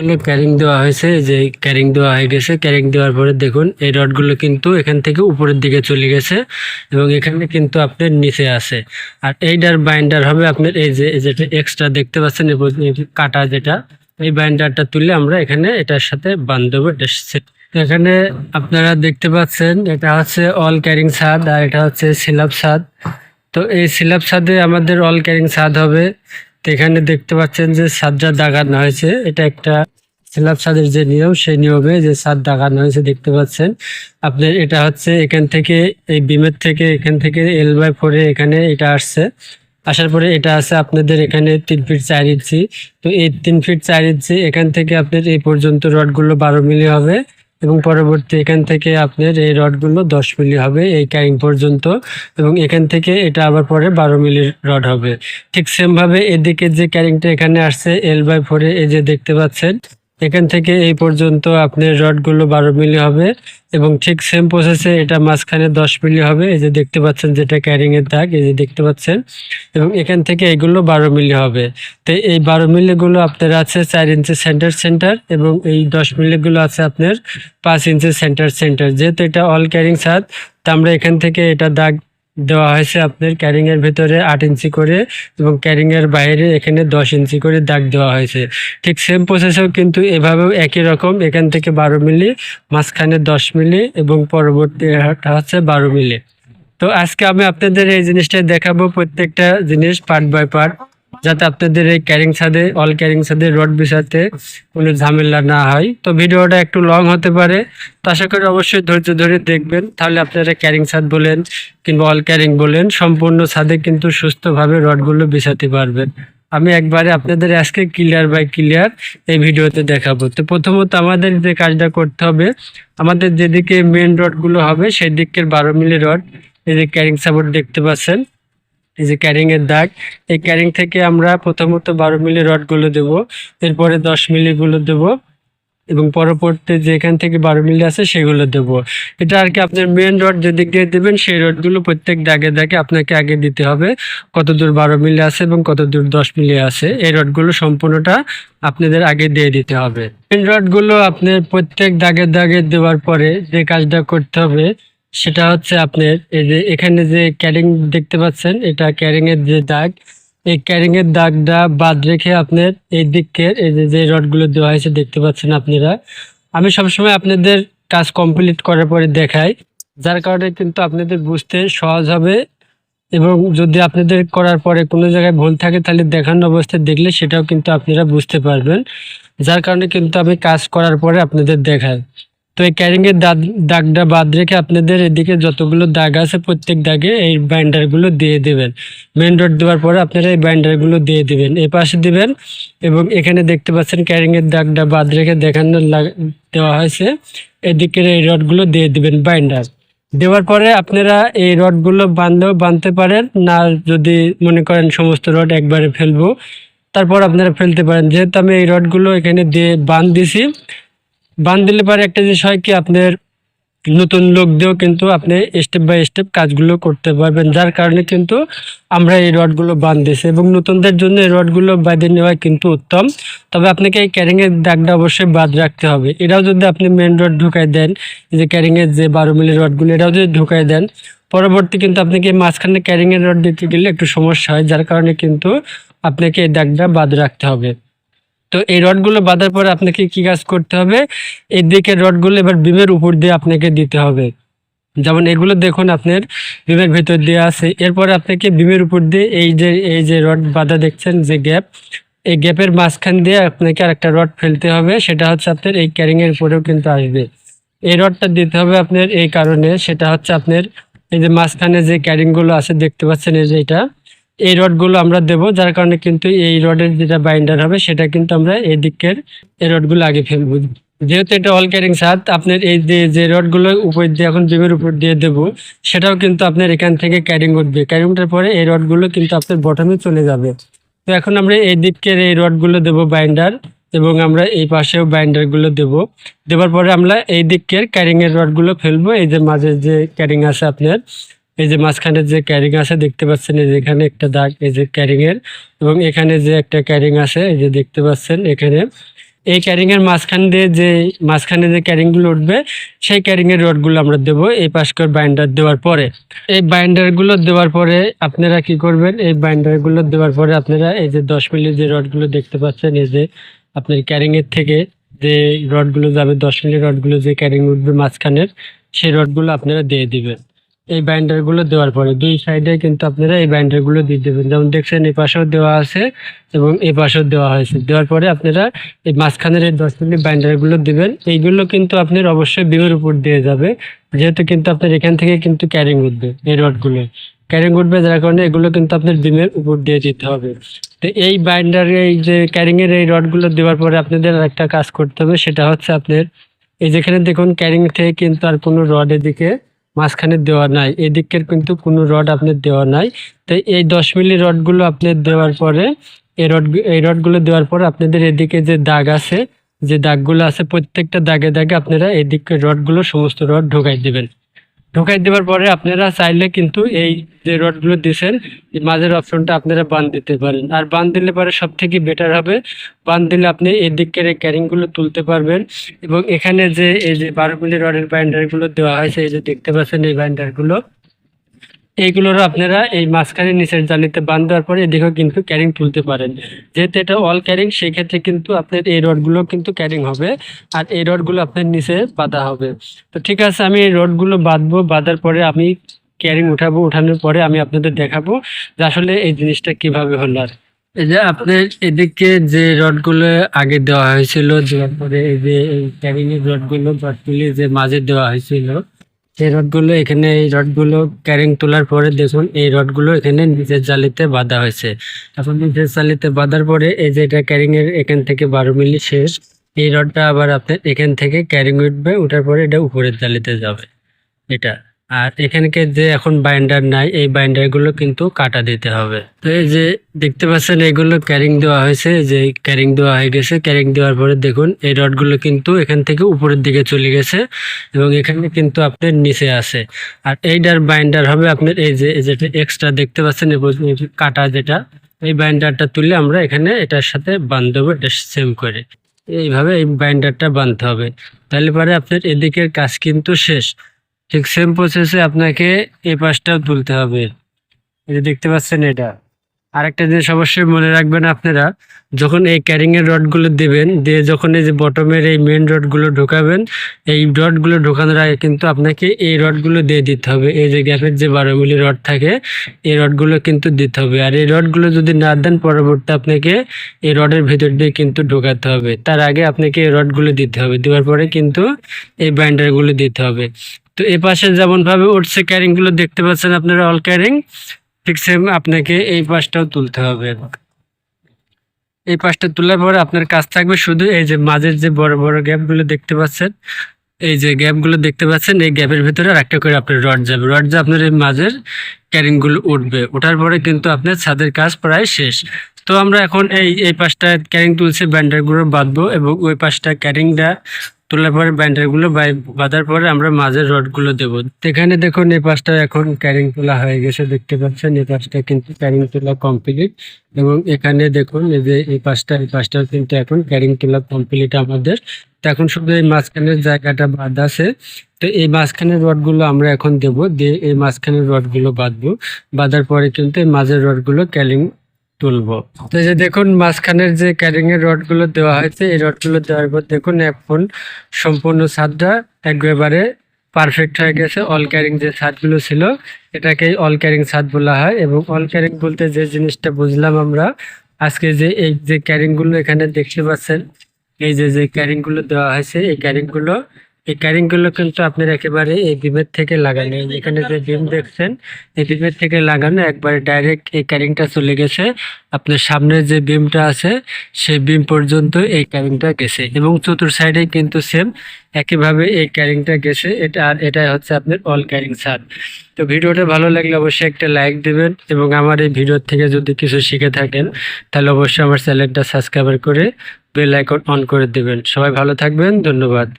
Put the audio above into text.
হলো ক্যারিং দেওয়া হয়েছে, যে ক্যারিং দেওয়া হয়ে গেছে। ক্যারিং দেওয়ার পরে দেখুন, এই রডগুলো কিন্তু এখান থেকে উপরের দিকে চলে গেছে এবং এখানে কিন্তু আপনার নিচে আছে। আর এইটার বাইন্ডার হবে আপনার এই যে যেটা এক্সট্রা দেখতে পাচ্ছেন কাটা যেটা, এই বাইন্ডারটা তুলে আমরা এখানে এটার সাথে বান্ধব এটা set এখানে আপনারা দেখতে পাচ্ছেন, এটা হচ্ছে অল ক্যারিং ছাদ আর এটা হচ্ছে সিলাপ ছাদ তো এই সিলাপ ছাদে আমাদের অল ক্যারিং ছাদ হবে। তো এখানে দেখতে পাচ্ছেন যে ছাদটা দাগানো হয়েছে, এটা একটা স্ল্যাব ছাদের যে নিয়ম, সেই নিয়মে যে ছাদ দাগানো হয়েছে দেখতে পাচ্ছেন। আপনার এটা হচ্ছে এখান থেকে, এই বিমের থেকে, এখান থেকে এল বাই ফোরে এখানে এটা আসছে। আসার পরে এটা আছে আপনাদের এখানে তিন ফিট চার ইঞ্চি। তো এই তিন ফিট চার ইঞ্চি, এখান থেকে আপনার এই পর্যন্ত রডগুলো বারো মিলি হবে এবং পরবর্তী এখান থেকে আপনার এই রডগুলো দশ মিলি হবে এই ক্যারিং পর্যন্ত এবং এখান থেকে এটা আবার পরে বারো মিলির রড হবে। ঠিক সেমভাবে এদিকে যে ক্যারিংটা এখানে আসছে এল বাই ফোরে এই যে দেখতে পাচ্ছেন এখান থেকে এই পর্যন্ত আপনার রডগুলো বারো মিলি হবে এবং ঠিক সেম প্রসেসে এটা মাঝখানে দশ মিলি হবে। এই যে দেখতে পাচ্ছেন যেটা ক্যারিংয়ের দাগ, এই যে দেখতে পাচ্ছেন। এবং এখান থেকে এগুলো বারো মিলি হবে। তো এই বারো মিলিগুলো আপনার আছে চার ইঞ্চি সেন্টার সেন্টার এবং এই দশ মিলিগুলো আছে আপনার পাঁচ ইঞ্চি সেন্টার সেন্টার যেহেতু এটা অল ক্যারিং ছাদ, তা আমরা এখান থেকে এটা দাগ দেওয়া হয়েছে আপনার ক্যারিং এর ভেতরে আট ইঞ্চি করে এবং ক্যারিং এর বাইরে এখানে দশ ইঞ্চি করে দাগ দেওয়া হয়েছে। ঠিক সেম প্রসেসেও কিন্তু এভাবেও একই রকম, এখান থেকে বারো মিলি, মাঝখানে দশ মিলি এবং পরবর্তী হচ্ছে বারো মিলি। তো আজকে আমি আপনাদের এই জিনিসটা দেখাবো প্রত্যেকটা জিনিস পার্ট বাই পার্ট যাতে আপনাদের এই ক্যারিং ছাদে অল ক্যারিং ছাদে, রড বিছাতে কোনো ঝামেলা না হয়। তো ভিডিওটা একটু লং হতে পারে। তো আশা করি অবশ্যই ধৈর্য ধরে দেখবেন। তাহলে আপনারা ক্যারিং ছাদ বলেন কিংবা অল ক্যারিং বলেন, সম্পূর্ণ ছাদে কিন্তু সুস্থভাবে রডগুলো বিছাতে পারবেন। আমি একবারে আপনাদের আজকে ক্লিয়ার বাই ক্লিয়ার এই ভিডিওতে দেখাবো। তো প্রথমত আমাদের যে কাজটা করতে হবে, আমাদের যেদিকে মেন রডগুলো হবে সেই দিকের বারো মিলি রড, এই যে ক্যারিং সাপোর্ট দেখতে পাচ্ছেন। এই যে ক্যারিং এর দাগ, এই ক্যারিং থেকে আমরা প্রথমত বারো মিলি রডগুলো দেবো, এরপরে দশ মিলি গুলো দেবো, এবং পরবর্তী যে এখান থেকে বারো মিলি আছে সেগুলো দেবো। এটা আর কি আপনার মেন রড যেদিক দিয়ে দেবেন, সেই রডগুলো প্রত্যেক দাগে দাগে আপনাকে আগে দিতে হবে, কত দূর বারো মিলি আছে এবং কত দূর দশ মিলি আছে। এই রডগুলো সম্পূর্ণটা আপনাদের আগে দিয়ে দিতে হবে। মেন রডগুলো আপনার প্রত্যেক দাগে দাগে দেওয়ার পরে যে কাজটা করতে হবে সেটা হচ্ছে আপনার এই যে এখানে যে ক্যারিং দেখতে পাচ্ছেন, এটা ক্যারিং এর যে দাগ, এই ক্যারিং এর দাগটা বাদ রেখে আপনার এই দিকের এই যে যে রডগুলো দেওয়া হয়েছে দেখতে পাচ্ছেন আপনারা। আমি সবসময় আপনাদের কাজ কমপ্লিট করার পরে দেখাই, যার কারণে কিন্তু আপনাদের বুঝতে সহজ হবে এবং যদি আপনাদের করার পরে কোনো জায়গায় ভুল থাকে তাহলে দেখানো অবস্থায় দেখলে সেটাও কিন্তু আপনারা বুঝতে পারবেন। যার কারণে কিন্তু আমি কাজ করার পরে আপনাদের দেখাই। তো এই ক্যারিং এর দাগ, দাগটা বাদ রেখে আপনাদের এদিকে যতগুলো দাগ আছে প্রত্যেক দাগে এই বাইন্ডারগুলো দিয়ে দেবেন। মেন রোড দেওয়ার পরে আপনারা এই বাইন্ডারগুলো দিয়ে দিবেন। এই পাশে দিবেন এবং এখানে দেখতে পাচ্ছেন ক্যারিং এর দাগটা বাদ রেখে দেখানো দেওয়া হয়েছে। এদিকের এই রডগুলো দিয়ে দিবেন বাইন্ডার দেওয়ার পরে আপনারা এই রডগুলো বাঁধলেও বাঁধতে পারেন, না যদি মনে করেন সমস্ত রড একবারে ফেলব, তারপর আপনারা ফেলতে পারেন। যেহেতু আমি এই রডগুলো এখানে দিয়ে বাঁধ দিছি বান দিলে পরে একটা জিনিস হয় কি, আপনার নতুন লোক দিয়েও কিন্তু আপনি স্টেপ বাই স্টেপ কাজগুলো করতে পারবেন। যার কারণে কিন্তু আমরা এই রডগুলো বান দিয়েছি এবং নতুনদের জন্য এই রডগুলো বাঁধে নেওয়া কিন্তু উত্তম। তবে আপনাকে এই ক্যারিংয়ের দাগটা অবশ্যই বাদ রাখতে হবে। এটাও যদি আপনি মেন রড ঢুকাই দেন যে ক্যারিংয়ের যে বারো মিলি রডগুলো, এটাও যদি ঢুকাই দেন, পরবর্তী কিন্তু আপনাকে মাঝখানে ক্যারিংয়ের রড দিতে গেলে একটু সমস্যা হয়, যার কারণে কিন্তু আপনাকে এই দাগটা বাদ রাখতে হবে। তো এই রডগুলো বাঁধার পরে আপনাকে কি কাজ করতে হবে? এই দিকের রডগুলো এবার বিমের উপর দিয়ে আপনাকে দিতে হবে। যেমন এগুলো দেখুন আপনার বিমের ভেতর দিয়ে আছে। এরপরে আপনাকে বিমের উপর দিয়ে এই যে এই যে রড বাঁধা দেখছেন, যে গ্যাপ, এই গ্যাপের মাঝখান দিয়ে আপনাকে আরেকটা রড ফেলতে হবে। সেটা হচ্ছে আপনার এই ক্যারিং এর উপরেও কিন্তু আসবে। এই রডটা দিতে হবে আপনার এই কারণে। সেটা হচ্ছে আপনার এই যে মাঝখানে যে ক্যারিংগুলো আছে, দেখতে পাচ্ছেন এই যে এটা। এই রডগুলো আমরা দেবো, যার কারণে কিন্তু এই রডের যেটা বাইন্ডার হবে, সেটা কিন্তু আমরা এই দিকের এই রডগুলো আগে ফেলব। যেহেতু এটা অল ক্যারিং ছাদ আপনার এই যে যে রডগুলো উপর দিয়ে, এখন বিমের উপর দিয়ে দেবো, সেটাও কিন্তু আপনার এখান থেকে ক্যারিং উঠবে। ক্যারিং উঠার পরে এই রডগুলো কিন্তু আপনার বটমে চলে যাবে। তো এখন আমরা এই দিকের এই রডগুলো দেবো বাইন্ডার এবং আমরা এই পাশেও বাইন্ডারগুলো দেবো। দেওয়ার পরে আমরা এই দিকের ক্যারিং এর রডগুলো ফেলব, এই যে মাঝে যে ক্যারিং আছে আপনার। এই যে মাঝখানে যে ক্যারিং আছে দেখতে পাচ্ছেন, এই যে এখানে একটা দাগ, এই যে ক্যারিং এর, এবং এখানে যে একটা ক্যারিং আছে, এই যে দেখতে পাচ্ছেন এখানে। এই ক্যারিং এর মাঝখান দিয়ে যে, মাঝখানে যে ক্যারিংগুলো উঠবে, সেই ক্যারিং এর রডগুলো আমরা দেবো এই পাশকার বাইন্ডার দেওয়ার পরে। এই বাইন্ডারগুলো দেওয়ার পরে আপনারা কি করবেন? এই বাইন্ডারগুলো দেওয়ার পরে আপনারা এই যে দশ মিলি যে রডগুলো দেখতে পাচ্ছেন, এই যে আপনার ক্যারিং এর থেকে যে রডগুলো যাবে, দশ মিলি রডগুলো যে ক্যারিং উঠবে মাঝখানের, সেই রডগুলো আপনারা দিয়ে দিবেন। এই বাইন্ডারগুলো দেওয়ার পরে দুই সাইডে কিন্তু আপনারা এই বাইন্ডারগুলো দিয়ে দেবেন। যেমন দেখছেন এই পাশেও দেওয়া আছে এবং এই পাশেও দেওয়া হয়েছে। দেওয়ার পরে আপনারা এই মাঝখানের এই দশ মিনিট বাইন্ডারগুলো দিবেন। এইগুলো কিন্তু আপনার অবশ্যই বিমের উপর দিয়ে যাবে। যেহেতু কিন্তু আপনার এখান থেকে কিন্তু ক্যারিং উঠবে এই রডগুলো ক্যারিং উঠবে যার কারণে এগুলো কিন্তু আপনার বিমের উপর দিয়ে দিতে হবে। তো এই বাইন্ডার এই যে ক্যারিং এর এই রডগুলো দেওয়ার পরে আপনাদের একটা কাজ করতে হবে। সেটা হচ্ছে আপনার এই যেখানে দেখুন ক্যারিং থেকে কিন্তু আর কোনো রড এদিকে মাঝখানে দেওয়া নাই, এদিকের কিন্তু কোনো রড আপনার দেওয়া নাই। তো এই দশ মিলি রডগুলো আপনার দেওয়ার পরে, এই রড এই রডগুলো দেওয়ার পর আপনাদের এদিকে যে দাগ আছে, যে দাগগুলো আছে প্রত্যেকটা দাগে দাগে আপনারা এদিকে রডগুলো সমস্ত রড ঢোকাই দিবেন। ঢোকাই দেওয়ার পরে আপনারা চাইলে কিন্তু এই যে রডগুলো দিয়েছেন, এই মাঝের অপশনটা আপনারা বান দিতে পারেন। আর বান দিলে পরে সব থেকে বেটার হবে, বান দিলে আপনি এই দিকের এই ক্যারিংগুলো তুলতে পারবেন এবং এখানে যে এই যে বারো মিলি রডের বাইন্ডারগুলো দেওয়া হয়েছে, এই যে দেখতে পাচ্ছেন এই বাইন্ডারগুলো এইগুলোরও আপনারা এই মাঝখানে নিচের জালিতে বান দেওয়ার পরে এদিকেও কিন্তু ক্যারিং তুলতে পারেন। যেহেতু এটা অল ক্যারিং সেই ক্ষেত্রে কিন্তু আপনার এই রডগুলো কিন্তু ক্যারিং হবে আর এই রডগুলো আপনার নিচে বাঁধা হবে। তো ঠিক আছে, আমি এই রডগুলো বাঁধবো, বাঁধার পরে আমি ক্যারিং উঠাবো, উঠানোর পরে আমি আপনাদের দেখাবো যে আসলে এই জিনিসটা কীভাবে হলো। আর এই যে আপনার এদিকে যে রডগুলো আগে দেওয়া হয়েছিল পরে এই যে ক্যারিং এর রডগুলো রডগুলি যে মাঝে দেওয়া হয়েছিল এই রডগুলো এখানে, এই রডগুলো ক্যারিং তোলার পরে দেখুন, এই রডগুলো এখানে নিজের জালিতে বাঁধা হয়েছে। এখন নিজের জালিতে বাঁধার পরে এই যে এটা ক্যারিং এর এখান থেকে বারো মিলি শেষ, এই রডটা আবার আপনার এখান থেকে ক্যারিং উঠবে, উঠার পরে এটা উপরের জালিতে যাবে। এটা। আর এখানকে যে এখন বাইন্ডার নাই, এই বাইন্ডারগুলো কিন্তু কাটা দিতে হবে। তো এই যে দেখতে পাচ্ছেন, এগুলো ক্যারিং দেওয়া হয়েছে। যে ক্যারিং দেওয়া হয়ে গেছে ক্যারিং দেওয়ার পরে দেখুন, এই রডগুলো কিন্তু এখান থেকে উপরের দিকে চলে গেছে এবং এখানে কিন্তু আপনার নিচে আছে। আর এইটার বাইন্ডার হবে, আপনার এই যে যেটা এক্সট্রা দেখতে পাচ্ছেন কাটা যেটা, এই বাইন্ডারটা তুলে আমরা এখানে এটার সাথে বান্ধব এটা সেম করে। এইভাবে এই বাইন্ডারটা বাঁধতে হবে। তাহলে পরে আপনার এদিকের কাজ কিন্তু শেষ। ঠিক সেম প্রসেসে আপনাকে এই পাশটাও তুলতে হবে। এই যে দেখতে পাচ্ছেন এটা। আরেকটা জিনিস অবশ্যই মনে রাখবেন আপনারা, যখন এই ক্যারিং এর রডগুলো দেবেন, দিয়ে যখন এই যে বটমের এই মেন রডগুলো ঢোকাবেন, এই রডগুলো ঢোকানোর আগে কিন্তু আপনাকে এই রডগুলো দিয়ে দিতে হবে। এই যে গ্যাপের যে বারো মিলি রড থাকে, এই রডগুলো কিন্তু দিতে হবে। আর এই রডগুলো যদি না দেন, পরবর্তী আপনাকে এই রডের ভিতর দিয়ে কিন্তু ঢোকাতে হবে। তার আগে আপনাকে এই রডগুলো দিতে হবে। দেওয়ার পরে কিন্তু এই বাইন্ডারগুলো দিতে হবে। তো এ পাশে যেমন ভাবে উঠছে ক্যারিংগুলো দেখতে পাচ্ছেন আপনারা অল ক্যারিং ঠিক সেম আপনাকে এই পাশটাও তুলতে হবে। এই পাশটা তোলার পরে আপনার কাজ থাকবে শুধু এই যে মাঝের যে বড় বড় গ্যাপগুলো দেখতে পাচ্ছেন, এই যে গ্যাপগুলো দেখতে পাচ্ছেন, এই গ্যাপের ভিতরে একটা করে আপনার রড যাবে রড যা আপনার এই মাঝের ক্যারিংগুলো উঠবে। ওঠার পরে কিন্তু আপনার ছাদের কাজ প্রায় শেষ। তো আমরা এখন এই এই পাশটা ক্যারিং তুলছে ব্যান্ডারগুলো বাঁধবো এবং ওই পাশটা ক্যারিংটা তোলার পরে ব্যান্ডারগুলো বাঁধার পরে আমরা মাঝের রডগুলো দেবো। এখানে দেখুন এই পাশটা এখন ক্যারিং তোলা হয়ে গেছে, দেখতে পাচ্ছেন এই পাশটা কিন্তু ক্যারিং তোলা কমপ্লিট এবং এখানে দেখুন এই যে এই পাশটা, এই পাশটাও কিন্তু এখন ক্যারিং তোলা কমপ্লিট আমাদের। তো এখন শুধু এই মাঝখানের জায়গাটা বাদ আছে। তো এই মাঝখানের রডগুলো আমরা এখন দেব, দিয়ে এই মাঝখানের রডগুলো বাঁধবো। বাঁধার পরে কিন্তু এই মাঝের রডগুলো ক্যারিং তুলবো। তো যে দেখুন, মাঝখানের যে ক্যারিং এর রডগুলো দেওয়া হয়েছে, এই রডগুলো দেওয়ার পর দেখুন এখন সম্পূর্ণ ছাদটা একেবারে পারফেক্ট হয়ে গেছে। অল ক্যারিং যে ছাদগুলো ছিল এটাকে অল ক্যারিং ছাদ বলা হয় এবং অল ক্যারিং বলতে যে জিনিসটা বুঝলাম আমরা, আজকে যে এই যে ক্যারিংগুলো এখানে দেখতে পাচ্ছেন, এই যে যে ক্যারিংগুলো দেওয়া হয়েছে, এই ক্যারিংগুলো এই ক্যারিংগুলো কিন্তু আপনার একেবারে এই বিমের থেকে লাগানো। এখানে যে বিম দেখছেন, এই বিমের থেকে লাগানো, একবারে ডাইরেক্ট এই ক্যারিংটা চলে গেছে। আপনার সামনে যে বিমটা আছে, সেই বিম পর্যন্ত এই ক্যারিংটা গেছে। এবং চতুর সাইডে কিন্তু সেম একইভাবে এই ক্যারিংটা গেছে। এটা আর এটাই হচ্ছে আপনার অল ক্যারিং সার তো ভিডিওটা ভালো লাগলে অবশ্যই একটা লাইক দিবেন এবং আমার এই ভিডিওর থেকে যদি কিছু শিখে থাকেন, তাহলে অবশ্যই আমার চ্যানেলটা সাবস্ক্রাইব করে বেল আইকন অন করে দেবেন। সবাই ভালো থাকবেন, ধন্যবাদ।